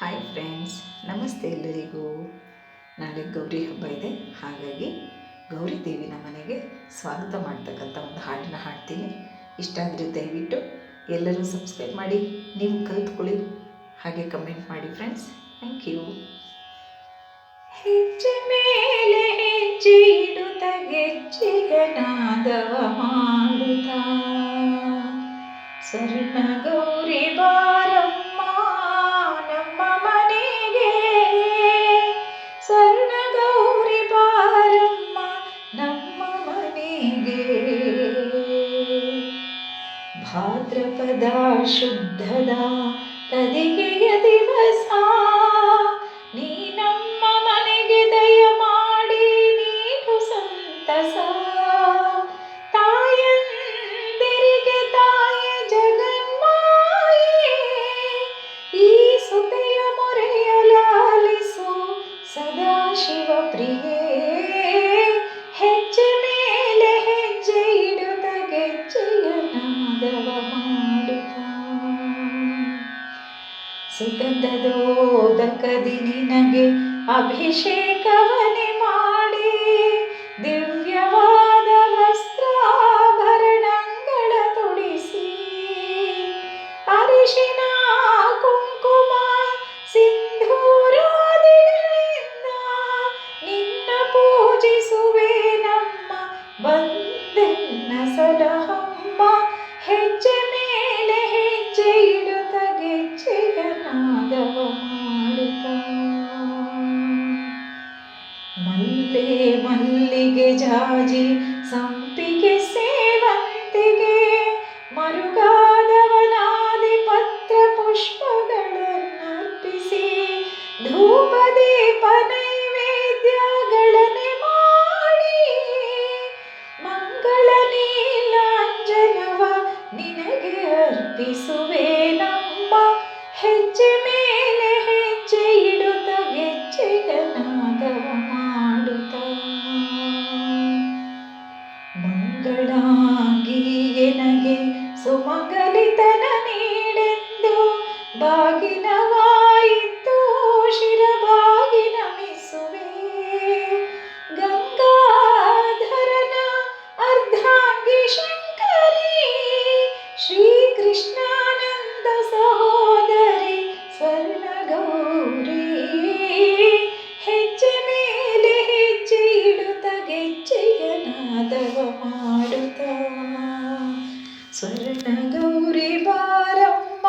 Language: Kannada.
ಹಾಯ್ ಫ್ರೆಂಡ್ಸ್ ನಮಸ್ತೆ ಎಲ್ಲರಿಗೂ. ನಾಳೆ ಗೌರಿ ಹಬ್ಬ ಇದೆ. ಹಾಗಾಗಿ ಗೌರಿ ದೇವಿನ ಮನೆಗೆ ಸ್ವಾಗತ ಮಾಡ್ತಕ್ಕಂಥ ಒಂದು ಹಾಡನ್ನ ಹಾಡ್ತೀನಿ. ಇಷ್ಟ ಆದರೆ ದಯವಿಟ್ಟು ಎಲ್ಲರೂ ಸಬ್ಸ್ಕ್ರೈಬ್ ಮಾಡಿ, ನೀವು ಕಲ್ತ್ಕೊಳ್ಳಿ. ಹಾಗೆ ಕಮೆಂಟ್ ಮಾಡಿ ಫ್ರೆಂಡ್ಸ್ ಥ್ಯಾಂಕ್ ಯು ಹೆಜ್ಜೆ ಮೇಲೆ ಹೆಜ್ಜೆ ಇಡುತ್ತ ಗೆಜ್ಜೆಯ ಮಾಡುತ್ತ. ಸ್ವರ್ಣ ಗೌರಿ ಬಾರಮ್ಮ ಭಾದ್ರಪದ ಶುದ್ಧದ ತದಿಗೆಯ ದಿವಸ ನೀ ನಮ್ಮ ಮನೆಗೆ ದಯ ಮಾಡಿ ನೀನು ಸಂತಸ. ತಾಯಂದಿರಿಗೆ ತಾಯ ಜಗನ್ಮಾಯೇ, ಈ ಸುತೆಯ ಮೊರೆಯಲಾಲಿಸು ಸದಾ ಶಿವ ಪ್ರಿಯೇ. ಸುಗಂಧದೋದಕದಿ ನಿನಗೆ ಅಭಿಷೇಕವನೆ ಮಾಡಿ. ದಿವ್ಯವಾದ ವಸ್ತ್ರಾಭರಣಗಳ ತೊಡಿಸಿ. ಅರಿಶಿನ, ಕುಂಕುಮ, ಸಿಂಧೂರಾದಿಗಳಿಂದ ನಿನ್ನ ಪೂಜಿಸುವೆ ನಮ್ಮ ಬಂದೆನ್ನ ಸಲಹಮ್ಮ ಜಾಜಿ ಸಂಪಿಗೆ ಸೇವಂತಿಗೆ ಮರುಗಾದವನಾದಿ ಪತ್ರ ಪುಷ್ಪಗಳನ್ನರ್ಪಿಸಿ ಧೂಪ ದೀಪ ನೈವೇದ್ಯಗಳನ್ನೇ ಮಾಡಿ ಮಂಗಳ ನೀಲಾಂಜನವ ನಿನಗೆ ಅರ್ಪಿಸುವೆ ನಮ್ಮ ಹೆಜ್ಜೆ ಮೇಲೆ ಹೆಜ್ಜೆ ಇಡುತ್ತ ಗೆಜ್ಜೆಯ ಬಾಗಿನವಾಯಿತು ಶಿರಬಾಗಿ ಮಿಸುವೆ. ಗಂಗಾಧರನ ಅರ್ಧಾಂಗಿ ಶಂಕರಿ, ಶ್ರೀಕೃಷ್ಣಾನಂದ ಸಹೋದರಿ ಸ್ವರ್ಣ ಗೌರಿ ಹೆಜ್ಜೆ ಮೇಲೆ ಹೆಜ್ಜೆ ಇಡುತ್ತ ಗೆಜ್ಜೆಯ ಮಾಡುತ್ತಾ. ಸ್ವರ್ಣ ಗೌರಿ ಬಾರಮ್ಮ